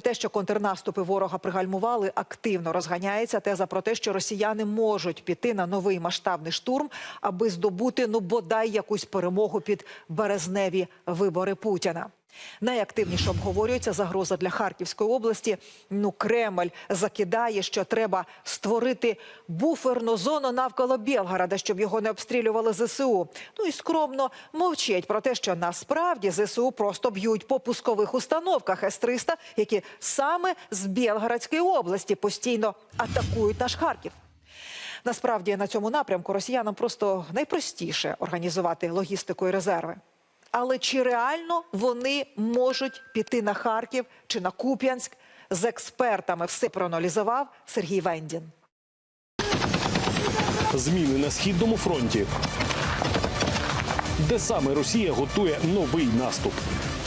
Те, що контрнаступи ворога пригальмували, активно розганяється теза про те, що росіяни можуть піти на новий масштабний штурм, аби здобути ну бодай якусь перемогу під березневі вибори Путіна. Найактивніше обговорюється загроза для Харківської області. Ну, Кремль закидає, що треба створити буферну зону навколо Білгорода, щоб його не обстрілювали ЗСУ. Ну і скромно мовчать про те, що насправді ЗСУ просто б'ють по пускових установках С-300, які саме з Білгородської області постійно атакують наш Харків. Насправді на цьому напрямку росіянам просто найпростіше організувати логістику і резерви. Але чи реально вони можуть піти на Харків чи на Куп'янськ? З експертами все проаналізував Сергій Вендін. Зміни на східному фронті. Де саме Росія готує новий наступ?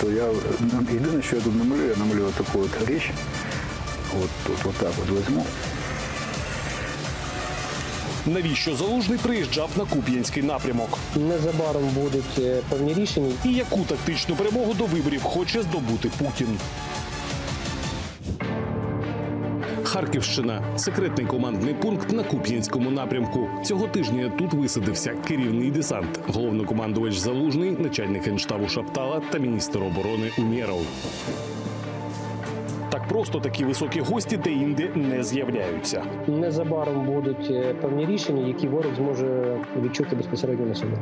то я єдине, що я тут намалюю, я намалюю таку от річ. От тут, от так от візьму. Навіщо залужний приїжджав на Куп'янський напрямок? Незабаром будуть е, певні рішення. І яку тактичну перемогу до виборів хоче здобути Путін? Харківщина секретний командний пункт на Куп'янському напрямку. Цього тижня тут висадився керівний десант, головнокомандувач Залужний, начальник генштабу Шаптала та міністр оборони Умєров. Просто такі високі гості де інде не з'являються. Незабаром будуть е, певні рішення, які ворог зможе відчути безпосередньо на собі.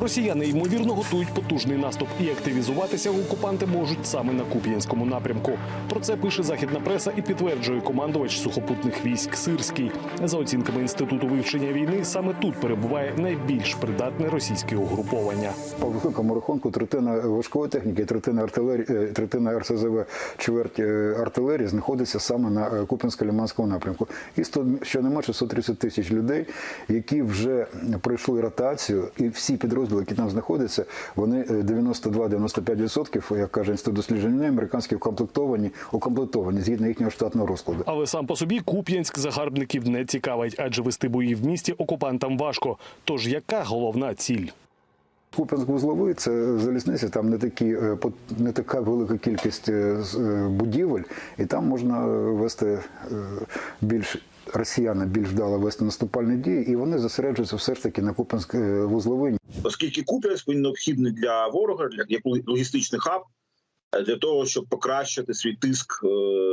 Росіяни ймовірно готують потужний наступ і активізуватися окупанти можуть саме на Куп'янському напрямку. Про це пише західна преса і підтверджує командувач сухопутних військ Сирський. За оцінками інституту вивчення війни, саме тут перебуває найбільш придатне російське угруповання. По великому рахунку третина важкої техніки, третина артилерії, е, третина РСЗВ, чверть е, артилерії знаходиться саме на е, Куп'янсько-Лиманському напрямку. І 100, щонайменше 130 тисяч людей, які вже пройшли ротацію, і всі підрозділи, які там знаходяться, вони е, 92-95%, як каже інститут досліджень, американські укомплектовані, укомплектовані згідно їхнього штатного розкладу. Але сам по собі Куп'янськ загарбників не цікавить, адже вести бої в місті окупантам важко. Тож яка головна ціль? Куп'янськ вузловий це залізниця, там не такі е, не така велика кількість е, е, будівель, і там можна вести більш росіяни більш вдало вести наступальні дії, і вони зосереджуються все ж таки на Куп'янськ вузловий. оскільки Куп'янськ він необхідний для ворога, для як логістичний хаб, для того, щоб покращити свій тиск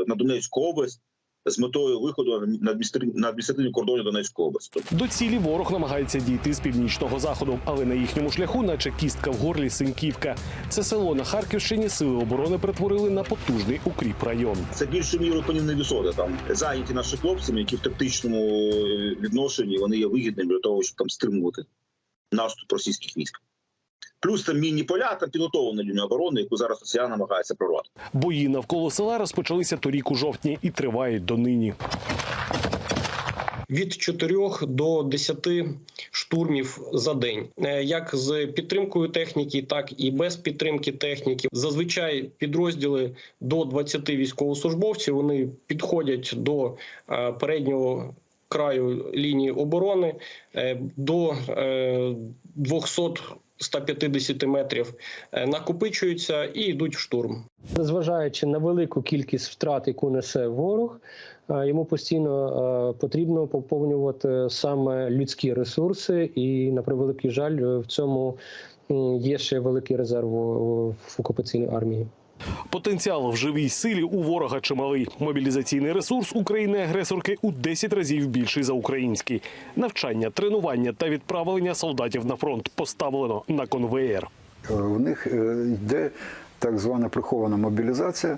на Донецьку область з метою виходу на адміністративні- адміністративні кордони Донецької області. До цілі ворог намагається дійти з північного заходу, але на їхньому шляху, наче кістка в горлі Синьківка. Це село на Харківщині сили оборони перетворили на потужний укріп район. це більшою мірою панівні висоти. Там зайняті наші хлопцями, які в тактичному е, відношенні вони є вигідними для того, щоб там стримувати наступ російських військ. Плюс там мінні поля, там підготовлена лінія оборони, яку зараз росіяни намагаються прорвати. Бої навколо села розпочалися торік у жовтні і тривають донині. Від 4 до 10 штурмів за день, Е, як з підтримкою техніки, так і без підтримки техніки. Зазвичай підрозділи до 20 військовослужбовців вони підходять до е, переднього краю лінії оборони е, до е, 200 150 метрів е, накопичуються і йдуть в штурм. Незважаючи на велику кількість втрат, яку несе ворог, е, йому постійно е, потрібно поповнювати саме людські ресурси, і на превеликий жаль, в цьому є ще великий резерв в окупаційній армії. Потенціал в живій силі у ворога чималий. Мобілізаційний ресурс України-агресорки у 10 разів більший за український. Навчання, тренування та відправлення солдатів на фронт поставлено на конвеєр. Е, В них е, йде так звана прихована мобілізація,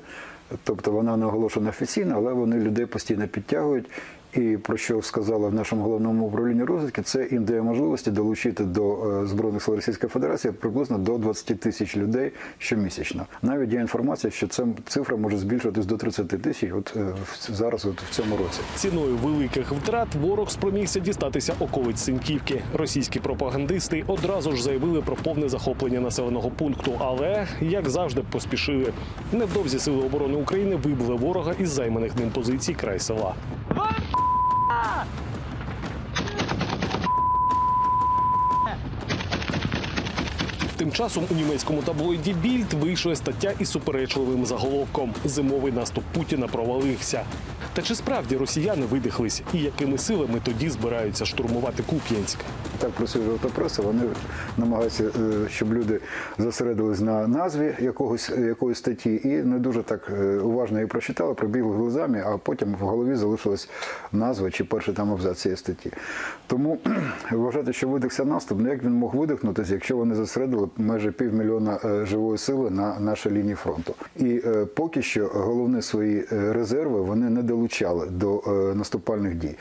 тобто вона не оголошена офіційно, але вони людей постійно підтягують. І про що сказала в нашому головному управлінні розвідки, це їм дає можливості долучити до е, збройних сил Російської Федерації приблизно до 20 тисяч людей щомісячно. Навіть є інформація, що ця цифра може збільшуватись до 30 тисяч. От е, зараз, от в цьому році. Ціною великих втрат ворог спромігся дістатися околиць Синьківки. Російські пропагандисти одразу ж заявили про повне захоплення населеного пункту, але як завжди поспішили. Невдовзі сили оборони України вибили ворога із займаних ним позицій край села. Тим часом у німецькому таблоїді Більд вийшла стаття із суперечливим заголовком Зимовий наступ Путіна провалився. Та чи справді росіяни видихлись і якими силами тоді збираються штурмувати Куп'янськ? Так працює жовтопреса, вони намагаються, е, щоб люди зосередились на назві якогось, якоїсь статті і не дуже так е, уважно її прочитали, пробігли глазами, а потім в голові залишилась назва чи перший там абзац цієї статті. Тому вважати, що видихся наступ, ну як він мог видихнутися, якщо вони зосередили майже півмільйона е, живої сили на нашій лінії фронту. І поки що головні свої резерви вони не долучали до наступальних дій.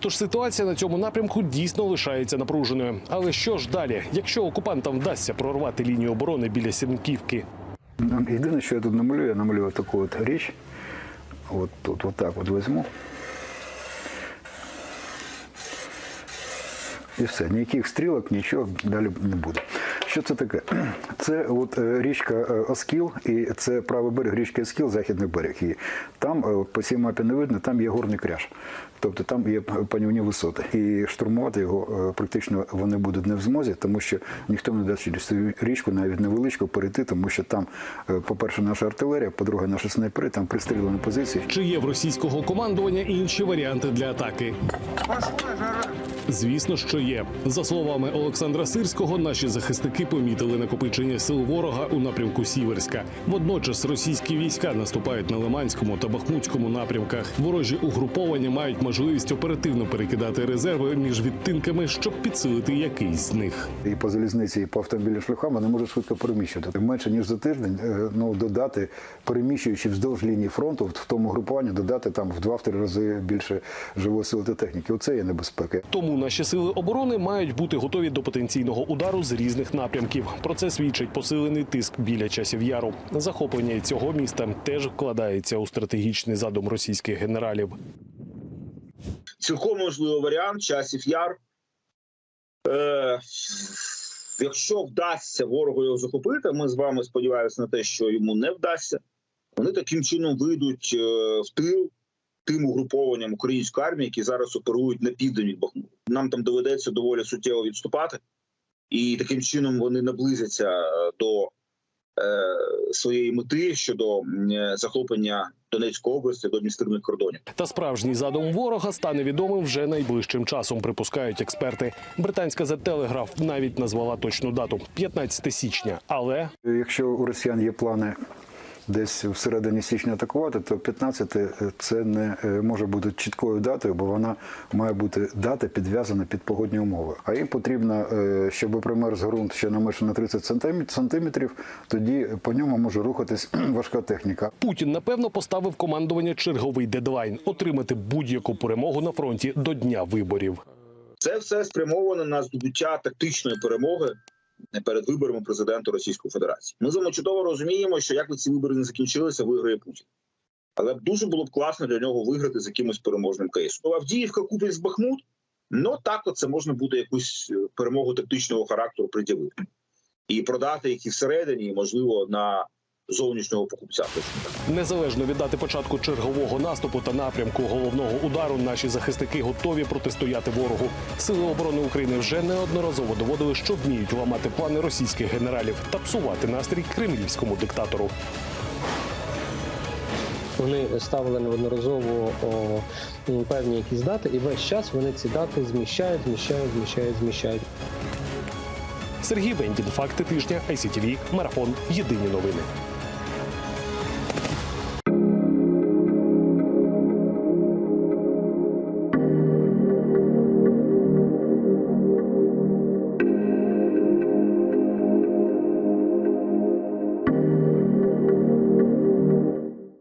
Тож ситуація на цьому напрямку дійсно лишається напруженою. Але що ж далі, якщо окупантам вдасться прорвати лінію оборони біля Сінківки? Єдине, що я тут намалюю, я намалюю таку от річ. От тут, от так от візьму. І все, ніяких стрілок, нічого далі не буде. Що це таке? Це от е, річка е, Оскіл, і це правий берег річки Оскіл, західний берег її. Там е, по цій мапі не видно, там є горний кряж. Тобто там є панівні висоти. І штурмувати його практично вони будуть не в змозі, тому що ніхто не дасть через цю річку, навіть невеличку, перейти, тому що там, по-перше, наша артилерія, по-друге, наші снайпери, там пристрілені позиції. Чи є в російського командування інші варіанти для атаки? Звісно, що є. За словами Олександра Сирського, наші захисники помітили накопичення сил ворога у напрямку Сіверська. Водночас російські війська наступають на Лиманському та Бахмутському напрямках. Ворожі угруповання мають можливість оперативно перекидати резерви між відтинками, щоб підсилити якийсь з них. І по залізниці, і по автомобільним шляхам вони можуть швидко переміщувати. Менше ніж за тиждень е, ну, додати, переміщуючи вздовж лінії фронту, в тому групуванні додати там в 2-3 рази більше живої сили та техніки. Оце є небезпека. Тому наші сили оборони мають бути готові до потенційного удару з різних напрямків. Про це свідчить посилений тиск біля часів яру. Захоплення цього міста теж вкладається у стратегічний задум російських генералів. Цілком можливий варіант часів яр. Е, якщо вдасться ворогу його захопити, ми з вами сподіваємося на те, що йому не вдасться. Вони таким чином вийдуть е, в тил тим угрупованням української армії, які зараз оперують на південь від Бахмуту. Нам там доведеться доволі суттєво відступати, і таким чином вони наблизяться е, до е, своєї мети щодо е, захоплення Донецької області до адміністративних кордонів. Та справжній задум ворога стане відомим вже найближчим часом. Припускають експерти. Британська The Telegraph навіть назвала точну дату 15 січня. Але Якщо у росіян є плани десь всередині січня атакувати, то 15 це не е, може бути чіткою датою, бо вона має бути дата підв'язана під погодні умови. А їм потрібно, е, щоб примерз ґрунт ще на менше на 30 сантиметрів, тоді по ньому може рухатись важка техніка. Путін напевно поставив командування черговий дедлайн отримати будь-яку перемогу на фронті до дня виборів. Це все спрямовано на здобуття тактичної перемоги перед виборами президента Російської Федерації. Ми з чудово розуміємо, що як би ці вибори не закінчилися, виграє Путін. Але дуже було б класно для нього виграти з якимось переможним кейсом. Авдіївка купить з Бахмут. Ну так, от це можна буде якусь е, перемогу тактичного характеру приділити і продати їх і всередині, і, можливо, на зовнішнього покупця. Незалежно від дати початку чергового наступу та напрямку головного удару, наші захисники готові протистояти ворогу. Сили оборони України вже неодноразово доводили, що вміють ламати плани російських генералів та псувати настрій кремлівському диктатору. Вони ставили неодноразово о, певні якісь дати, і весь час вони ці дати зміщають, зміщають, зміщають, зміщають. Сергій Вендін, факти тижня, ICTV, марафон. Єдині новини.